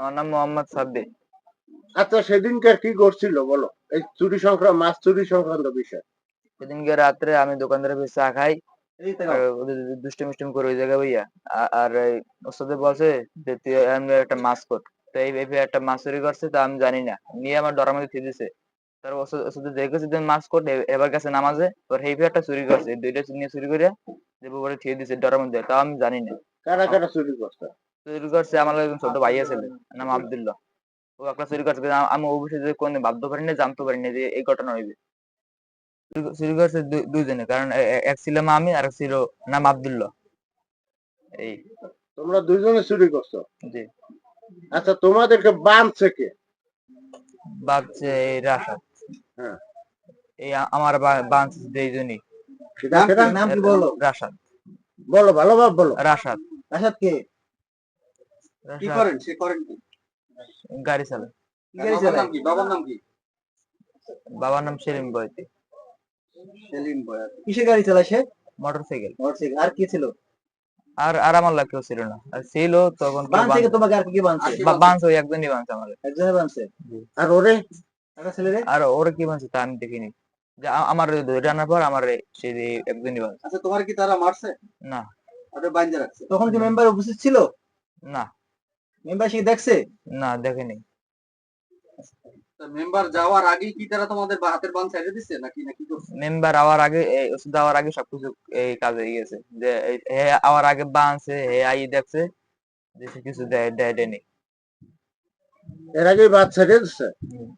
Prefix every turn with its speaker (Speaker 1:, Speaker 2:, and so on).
Speaker 1: আমার নাম মোহাম্মদ
Speaker 2: আচ্ছা সেদিনকার কি করছিল বলো? এই চুরি সংক্রান্ত মাছ চুরি সংক্রান্ত বিষয়।
Speaker 1: সেদিনকে রাত্রে আমি দোকানদারের কাছে চা খাই। দুষ্টু মিষ্টুম করে ওই জায়গায় আর ওস্তাদে বলছে যে তুই একটা মাছ কর তো এই একটা মাছ চুরি করছে তা আমি জানি না। নিয়ে আমার ডরার মধ্যে দিছে। তার ওস্তাদে দেখেছে যে মাছ কর এবার কাছে নামাজে। ওর এই একটা চুরি করছে। দুইটা নিয়ে চুরি করে যে বলে থিয়ে দিছে ডরার মধ্যে। তাও আমি জানি না।
Speaker 2: কারা কারা চুরি করছে?
Speaker 1: চুরি করছে আমার একজন ছোট ভাই আছে। নাম আব্দুল্লাহ। ও চুরি করছে আমি অবশ্যই যে কোন ভাবতে পারি না জানতে পারি না যে এই ঘটনা হইবে। চুরি করছে দুইজনে কারণ এক ছিলাম আমি আর ছিল নাম আব্দুল্লাহ। এই।
Speaker 2: তোমরা দুইজনে চুরি করছ?
Speaker 1: জি।
Speaker 2: আচ্ছা তোমাদেরকে বাঁধছে কে?
Speaker 1: বাগছে এই রাশাদ।
Speaker 2: হ্যাঁ।
Speaker 1: এই আমার বাঞ্চ দুইজনই?
Speaker 3: নাম কি বলো?
Speaker 1: রাশাদ।
Speaker 2: বলো ভালোভাবে বলো।
Speaker 1: রাশাদ।
Speaker 3: রাশাদ কে? কি করেন? সে করেন কি?
Speaker 1: গাড়ি চালায়।
Speaker 3: কি গাড়ি
Speaker 4: বাবার নাম
Speaker 3: চালায়।
Speaker 4: কি বাবার নাম কি?
Speaker 1: বাবার নাম সেলিম বয়তি
Speaker 3: সেলিম বয়াত কিসে গাড়ি চালায় সে?
Speaker 1: Motorcycle
Speaker 3: motorcycle. আর কি ছিল?
Speaker 1: আর আর আমার লাগ কেউ ছিল না। আর ছিল তখন
Speaker 3: বান থেকে তোমাকে আর কি বানছে
Speaker 1: ওই একজনই বাঁধছে আমার
Speaker 3: একজনে বানছে
Speaker 2: আর ওরে?
Speaker 1: আর ওরা কি বানছে তা আমি দেখিনি। যে আমার ধরে আনার পর আমার সেই একজনই বানছে
Speaker 4: আচ্ছা তোমার কি তারা মারছে?
Speaker 1: না।
Speaker 4: ওটা বাইন্দা রাখছে।
Speaker 3: তখন কি মেম্বার উপস্থিত ছিল?
Speaker 1: না।
Speaker 3: মেম্বার সে দেখছে?
Speaker 1: না দেখেনি।
Speaker 4: মেম্বার যাওয়ার আগে কি তারা তোমাদের হাতের বান ছেড়ে দিচ্ছে নাকি নাকি করছে?
Speaker 1: মেম্বার আওয়ার আগে এই ওষুধ আওয়ার আগে সবকিছু এই কাজে গেছে যে হে আওয়ার আগে বানছে হে আই দেখছে যে কিছু দেয় দেয় দেয়নি।
Speaker 2: এর আগেই বাদ ছেড়ে দিচ্ছে
Speaker 1: হুম।